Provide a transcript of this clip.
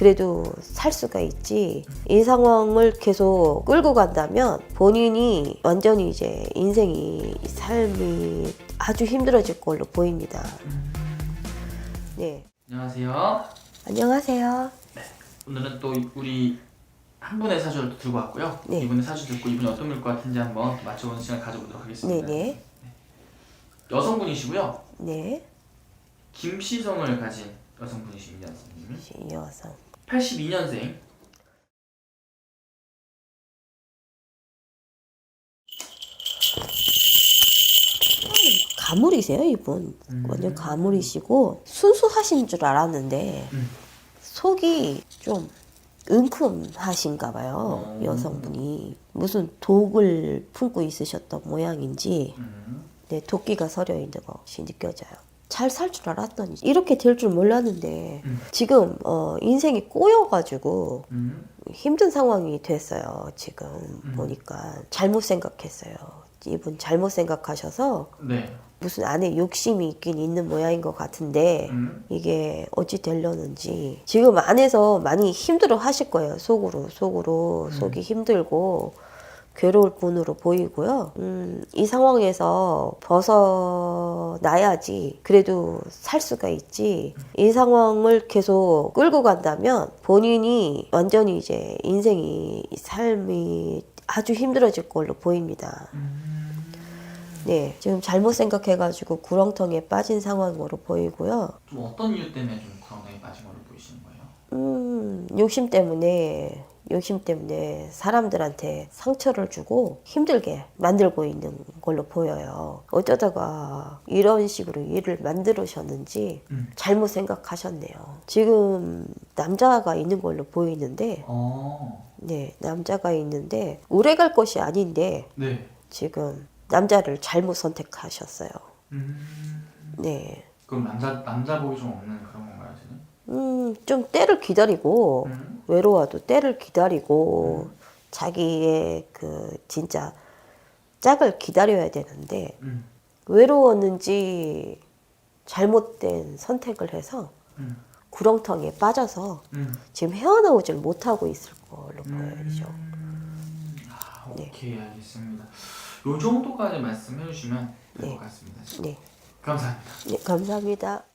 그래도 살 수가 있지. 이 상황을 계속 끌고 간다면 본인이 완전히 이제 인생이 삶이 아주 힘들어질 걸로 보입니다. 네. 안녕하세요. 안녕하세요. 오늘은 또 우리 한 분의 사주를 또 들고 왔고요. 네. 이분의 사주 듣고 이분이 어떤 걸것 같은지 한번 맞춰보는 시간 가져보도록 하겠습니다. 네네. 여성분이시고요. 네. 김시성을 가진 여성분이십니다. 여성. 82년생. 가물이세요, 이분. 음. 완전 가물이시고 순수하신 줄 알았는데 음. 속이 좀 은큼하신가 봐요. 어. 여성분이 무슨 독을 품고 있으셨던 모양인지 음. 네, 도끼가 서려 있는 것이 느껴져요. 잘 살 줄 알았더니 이렇게 될 줄 몰랐는데 음. 지금 어, 인생이 꼬여가지고 음. 힘든 상황이 됐어요. 지금 음. 보니까 잘못 생각했어요. 이분 잘못 생각하셔서 네. 무슨 안에 욕심이 있긴 있는 모양인 것 같은데 음. 이게 어찌 되려는지 지금 안에서 많이 힘들어 하실 거예요. 속으로 속으로 음. 속이 힘들고 괴로울 분으로 보이고요. 음, 이 상황에서 벗어나야지 그래도 살 수가 있지. 이 상황을 계속 끌고 간다면 본인이 완전히 이제 인생이 삶이 아주 힘들어질 걸로 보입니다. 음. 네, 지금 잘못 생각해가지고 구렁텅이에 빠진 상황으로 보이고요. 좀 어떤 이유 때문에 좀 구렁텅이 빠진 걸로 보이시는 거예요? 음, 욕심 때문에, 욕심 때문에 사람들한테 상처를 주고 힘들게 만들고 있는 걸로 보여요. 어쩌다가 이런 식으로 일을 만들으셨는지 음. 잘못 생각하셨네요. 지금 남자가 있는 걸로 보이는데, 어. 네, 남자가 있는데, 오래 갈 것이 아닌데, 네. 지금 남자를 잘못 선택하셨어요. 음. 네. 그럼 남자 남자 복이 좀 없는 그런 건가요, 지금? 음, 좀 때를 기다리고, 음. 외로워도 때를 기다리고, 자기의 그, 진짜, 짝을 기다려야 되는데, 음. 외로웠는지 잘못된 선택을 해서 음. 구렁텅이에 빠져서 음. 지금 헤어나오질 못하고 있을 걸로 보여요. 음. 아, 네. 오케이 알겠습니다. 요 정도까지 말씀해 주시면 될것 네. 같습니다. 네. 감사합니다. 네, 감사합니다.